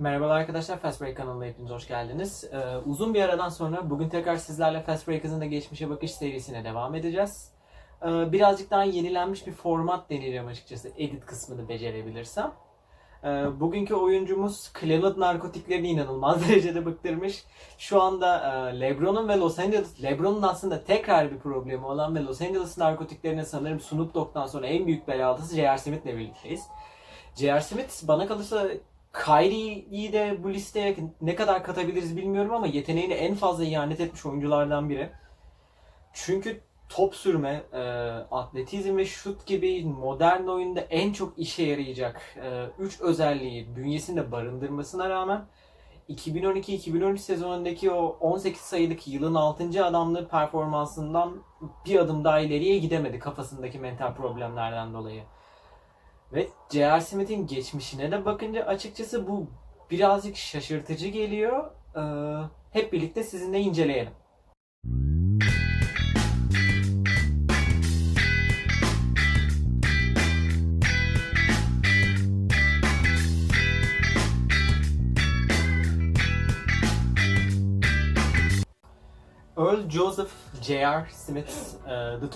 Merhabalar arkadaşlar, Fast Break kanalına hepiniz hoş geldiniz. Ee, uzun bir aradan sonra bugün tekrar sizlerle Fast Breakers'ın da geçmişe bakış serisine devam edeceğiz. Ee, birazcık daha yenilenmiş bir format deneyeceğim açıkçası, edit kısmını becerebilirsem. Ee, bugünkü oyuncumuz Cleveland narkotiklerini inanılmaz derecede bıktırmış. Şu anda e, LeBron'un ve Los Angeles, LeBron'un aslında tekrar bir problemi olan ve Los Angeles narkotiklerine sanırım Snoop Dogg'dan sonra en büyük belalısı J.R. Smith'le birlikteyiz. J.R. Smith bana kalırsa Kyrie'yi de bu listeye ne kadar katabiliriz bilmiyorum ama yeteneğine en fazla ihanet etmiş oyunculardan biri. Çünkü top sürme, e, atletizm ve şut gibi modern oyunda en çok işe yarayacak 3 özelliği bünyesinde barındırmasına rağmen 2012-2013 sezonundaki o 18 sayılık yılın 6. adamlığı performansından bir adım daha ileriye gidemedi kafasındaki mental problemlerden dolayı. Ve J.R. Smith'in geçmişine de bakınca açıkçası bu birazcık şaşırtıcı geliyor. Ee, hep birlikte sizinle inceleyelim. Earl Joseph J.R. Smith e, III.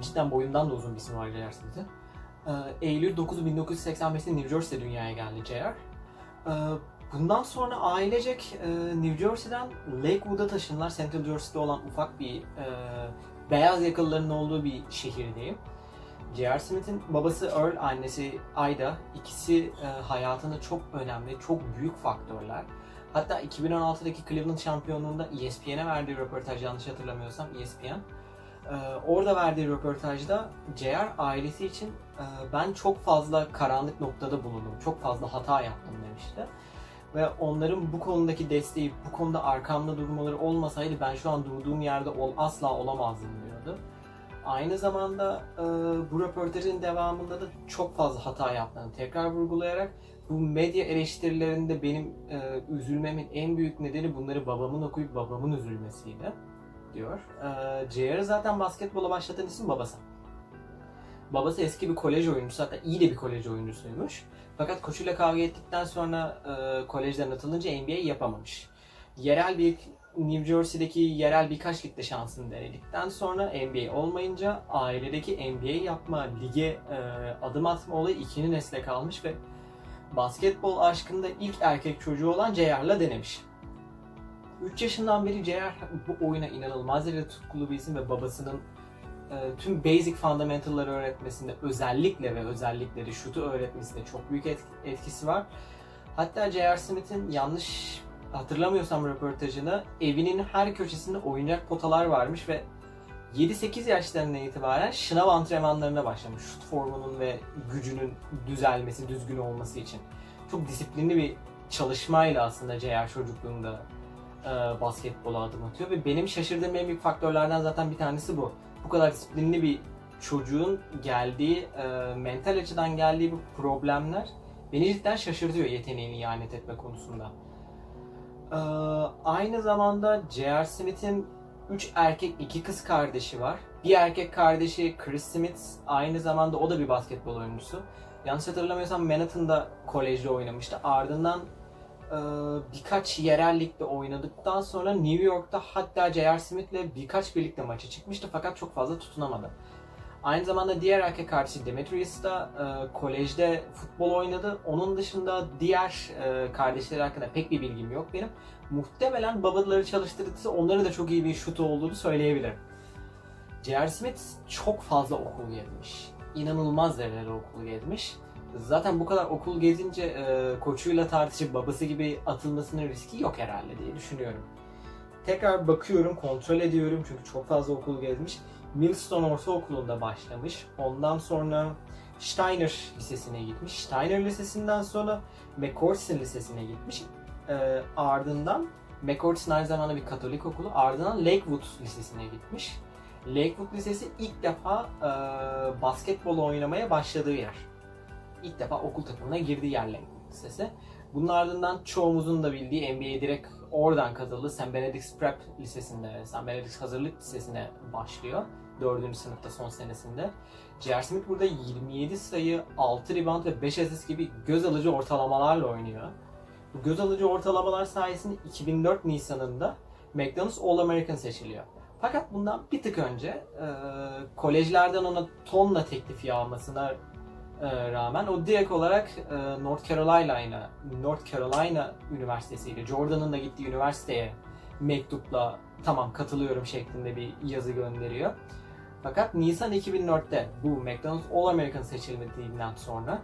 Cidden boyundan da uzun bir isim var J.R. Smith'in. Ee, Eylül 9 1985'te New Jersey'de dünyaya geldi J.R. Ee, Bundan sonra ailecek e, New Jersey'den Lakewood'a taşındılar. Central Jersey'de olan ufak bir e, beyaz yakalıların olduğu bir şehirdeyim. J.R. Smith'in babası Earl, annesi Ida. İkisi e, hayatında çok önemli, çok büyük faktörler. Hatta 2016'daki Cleveland şampiyonluğunda ESPN'e verdiği röportaj yanlış hatırlamıyorsam ESPN. Ee, orada verdiği röportajda JR ailesi için e, ben çok fazla karanlık noktada bulundum, çok fazla hata yaptım demişti. Ve onların bu konudaki desteği, bu konuda arkamda durmaları olmasaydı ben şu an durduğum yerde ol, asla olamazdım diyordu. Aynı zamanda e, bu röportajın devamında da çok fazla hata yaptığını tekrar vurgulayarak bu medya eleştirilerinde benim e, üzülmemin en büyük nedeni bunları babamın okuyup babamın üzülmesiydi diyor. E, JR'ı zaten basketbola başlatan isim babası. Babası eski bir kolej oyuncusu hatta iyi de bir kolej oyuncusuymuş. Fakat koçuyla kavga ettikten sonra e, kolejden atılınca NBA yapamamış. Yerel bir New Jersey'deki yerel birkaç ligde şansını denedikten sonra NBA olmayınca ailedeki NBA yapma, lige e, adım atma olayı ikili nesle kalmış ve basketbol aşkında ilk erkek çocuğu olan JR'la denemiş. 3 yaşından beri JR bu oyuna inanılmaz derecede tutkulu bir isim ve babasının e, tüm basic fundamental'ları öğretmesinde özellikle ve özellikle de şutu öğretmesinde çok büyük etkisi var. Hatta J.R. Smith'in yanlış hatırlamıyorsam röportajında evinin her köşesinde oyuncak potalar varmış ve 7-8 yaşlarından itibaren şınav antrenmanlarına başlamış. Şut formunun ve gücünün düzelmesi, düzgün olması için. Çok disiplinli bir çalışmayla aslında J.R. çocukluğunda e, basketbola adım atıyor ve benim şaşırdığım en büyük faktörlerden zaten bir tanesi bu. Bu kadar disiplinli bir çocuğun geldiği, e, mental açıdan geldiği bu problemler beni cidden şaşırtıyor yeteneğini ihanet etme konusunda. E, aynı zamanda J.R. Smith'in 3 erkek, 2 kız kardeşi var. Bir erkek kardeşi Chris Smith, aynı zamanda o da bir basketbol oyuncusu. Yanlış hatırlamıyorsam Manhattan'da kolejde oynamıştı. Ardından birkaç yerel ligde oynadıktan sonra New York'ta hatta J.R. Smith'le birkaç birlikte maça çıkmıştı fakat çok fazla tutunamadı. Aynı zamanda diğer erkek kardeşi Demetrius da e, kolejde futbol oynadı. Onun dışında diğer e, kardeşleri hakkında pek bir bilgim yok benim. Muhtemelen babaları çalıştırdığı onların da çok iyi bir şutu olduğunu söyleyebilirim. J.R. Smith çok fazla okul gezmiş. İnanılmaz derecede okul gezmiş. Zaten bu kadar okul gezince e, koçuyla tartışıp babası gibi atılmasının riski yok herhalde diye düşünüyorum. Tekrar bakıyorum, kontrol ediyorum çünkü çok fazla okul gezmiş. Millstone Ortaokulu'nda başlamış. Ondan sonra Steiner Lisesi'ne gitmiş. Steiner Lisesi'nden sonra McCourtson Lisesi'ne gitmiş. E, ardından McCourtson aynı zamanda bir Katolik okulu. Ardından Lakewood Lisesi'ne gitmiş. Lakewood Lisesi ilk defa e, basketbol oynamaya başladığı yer ilk defa okul takımına girdi yerle lisesi. Bunun ardından çoğumuzun da bildiği NBA'ye direkt oradan katıldı. St. Benedict's Prep Lisesi'nde, St. Benedict's Hazırlık Lisesi'ne başlıyor. 4. sınıfta son senesinde. J.R. Smith burada 27 sayı, 6 rebound ve 5 asist gibi göz alıcı ortalamalarla oynuyor. Bu göz alıcı ortalamalar sayesinde 2004 Nisan'ında McDonald's All American seçiliyor. Fakat bundan bir tık önce e, kolejlerden ona tonla teklif yağmasına rağmen o direkt olarak e, North Carolina North Carolina Üniversitesi'yle Jordan'ın da gittiği üniversiteye mektupla tamam katılıyorum şeklinde bir yazı gönderiyor. Fakat Nisan 2004'te bu McDonald's All American seçilmediğinden sonra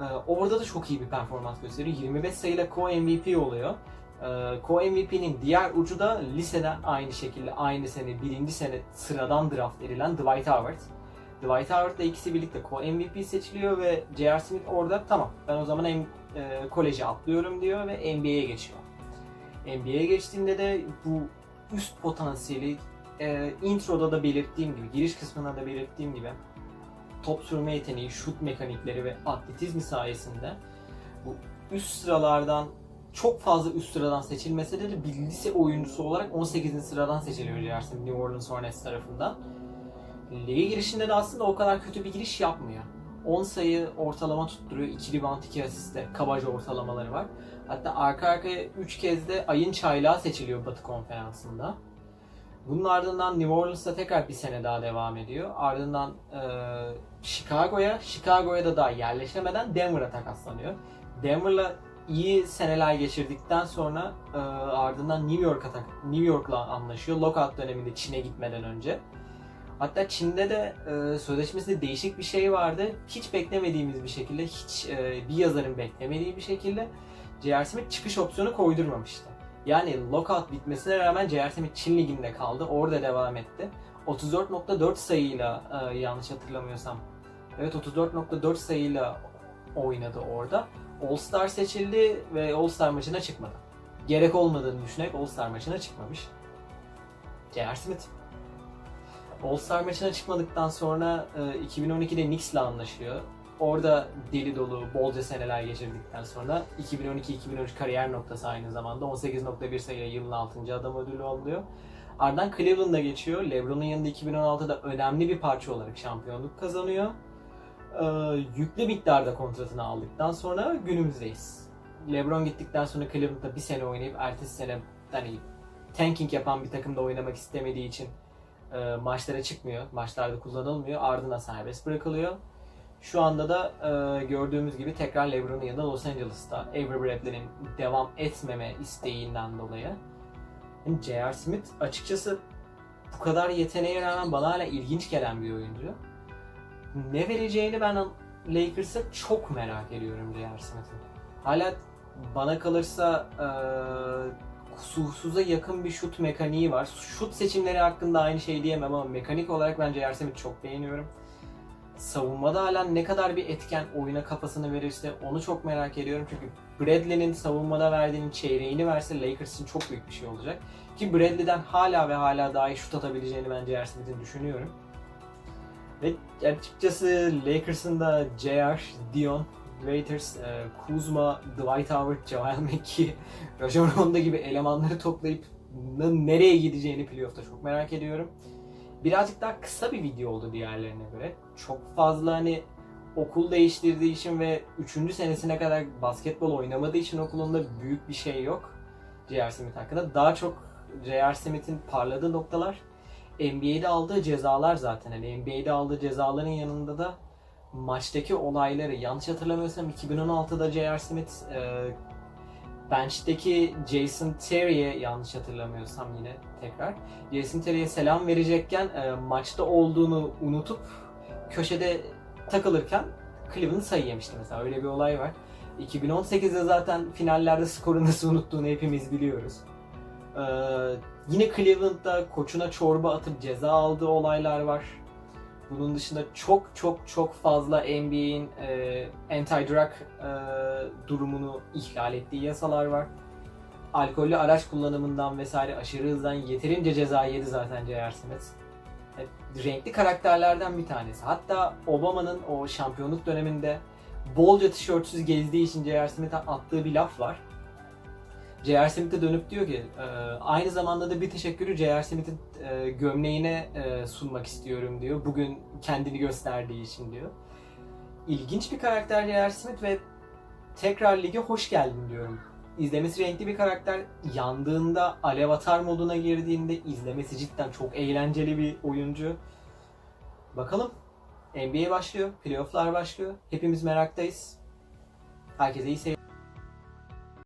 e, orada da çok iyi bir performans gösteriyor. 25 sayıyla co-MVP oluyor. E, co-MVP'nin diğer ucu da liseden aynı şekilde aynı sene birinci sene sıradan draft edilen Dwight Howard. Dwight Howard'la ikisi birlikte co-MVP seçiliyor ve J.R. Smith orada tamam ben o zaman em, e, koleje atlıyorum diyor ve NBA'ye geçiyor. NBA'ye geçtiğinde de bu üst potansiyeli e, introda da belirttiğim gibi, giriş kısmında da belirttiğim gibi top sürme yeteneği, şut mekanikleri ve atletizmi sayesinde bu üst sıralardan çok fazla üst sıradan seçilmese de bir lise oyuncusu olarak 18. sıradan seçiliyor. Smith New Orleans Hornets tarafından. Lige girişinde de aslında o kadar kötü bir giriş yapmıyor. 10 sayı ortalama tutturuyor. 2 rebound 2 asiste kabaca ortalamaları var. Hatta arka arkaya 3 kez de ayın çaylağı seçiliyor Batı Konferansı'nda. Bunun ardından New Orleans'ta tekrar bir sene daha devam ediyor. Ardından e, Chicago'ya, Chicago'ya da daha yerleşemeden Denver'a takaslanıyor. Denver'la iyi seneler geçirdikten sonra e, ardından New York'a New York'la anlaşıyor. Lockout döneminde Çin'e gitmeden önce. Hatta Çin'de de e, sözleşmesinde değişik bir şey vardı. Hiç beklemediğimiz bir şekilde, hiç e, bir yazarın beklemediği bir şekilde J.R. Smith çıkış opsiyonu koydurmamıştı. Yani lockout bitmesine rağmen J.R. Smith Çin liginde kaldı. Orada devam etti. 34.4 sayıyla e, yanlış hatırlamıyorsam. Evet 34.4 sayıyla oynadı orada. All-Star seçildi ve All-Star maçına çıkmadı. Gerek olmadığını düşünerek All-Star maçına çıkmamış. J.R. Smith. All-Star maçına çıkmadıktan sonra e, 2012'de Knicks'le anlaşıyor. Orada deli dolu bolca seneler geçirdikten sonra 2012-2013 kariyer noktası aynı zamanda 18.1 sayıyla yılın 6. adam ödülü oluyor. Ardından Cleveland'a geçiyor. LeBron'un yanında 2016'da önemli bir parça olarak şampiyonluk kazanıyor. Ee, yüklü miktarda kontratını aldıktan sonra günümüzdeyiz. LeBron gittikten sonra Cleveland'da bir sene oynayıp ertesi sene hani tanking yapan bir takımda oynamak istemediği için e, maçlara çıkmıyor. Maçlarda kullanılmıyor. Ardından serbest bırakılıyor. Şu anda da e, gördüğümüz gibi tekrar LeBron'un yanında Los Angeles'ta Avery Bradley'nin devam etmeme isteğinden dolayı. Yani J.R. Smith açıkçası bu kadar yeteneğe rağmen bana hala ilginç gelen bir oyuncu. Ne vereceğini ben Lakers'a çok merak ediyorum J.R. Smith'in. Hala bana kalırsa e, kusursuza yakın bir şut mekaniği var. Şut seçimleri hakkında aynı şey diyemem ama mekanik olarak ben J.R. Smith'i çok beğeniyorum. Savunmada hala ne kadar bir etken oyuna kafasını verirse onu çok merak ediyorum. Çünkü Bradley'nin savunmada verdiğinin çeyreğini verse Lakers çok büyük bir şey olacak. Ki Bradley'den hala ve hala daha iyi şut atabileceğini ben J.R. Smith'in düşünüyorum. Ve açıkçası Lakers'ın da J.R., Dion, Waiters, e, Kuzma, Dwight Howard, JaVale McGee, Rajon Rondo gibi elemanları toplayıp nereye gideceğini playoff'ta çok merak ediyorum. Birazcık daha kısa bir video oldu diğerlerine göre. Çok fazla hani okul değiştirdiği için ve 3. senesine kadar basketbol oynamadığı için okulunda büyük bir şey yok J.R. Smith hakkında. Daha çok J.R. Smith'in parladığı noktalar NBA'de aldığı cezalar zaten. Hani NBA'de aldığı cezaların yanında da maçtaki olayları yanlış hatırlamıyorsam 2016'da J.R. Smith e, bench'teki Jason Terry'e yanlış hatırlamıyorsam yine tekrar Jason Terry'e selam verecekken e, maçta olduğunu unutup köşede takılırken Cleveland sayı yemişti mesela öyle bir olay var. 2018'de zaten finallerde skoru nasıl unuttuğunu hepimiz biliyoruz. Ee, yine Cleveland'da koçuna çorba atıp ceza aldığı olaylar var. Bunun dışında çok çok çok fazla NBA'in e, anti-drug e, durumunu ihlal ettiği yasalar var. Alkollü araç kullanımından vesaire aşırı hızdan yeterince ceza yedi zaten J.R. Smith. E, renkli karakterlerden bir tanesi. Hatta Obama'nın o şampiyonluk döneminde bolca tişörtsüz gezdiği için J.R. Smith'e attığı bir laf var. J.R. Smith'e dönüp diyor ki e, aynı zamanda da bir teşekkürü J.R. Smith'in e, gömleğine e, sunmak istiyorum diyor. Bugün kendini gösterdiği için diyor. İlginç bir karakter J.R. Smith ve tekrar lige hoş geldin diyorum. İzlemesi renkli bir karakter. Yandığında alev atar moduna girdiğinde izlemesi cidden çok eğlenceli bir oyuncu. Bakalım. NBA başlıyor. Playoff'lar başlıyor. Hepimiz meraktayız. Herkese iyi seyirler.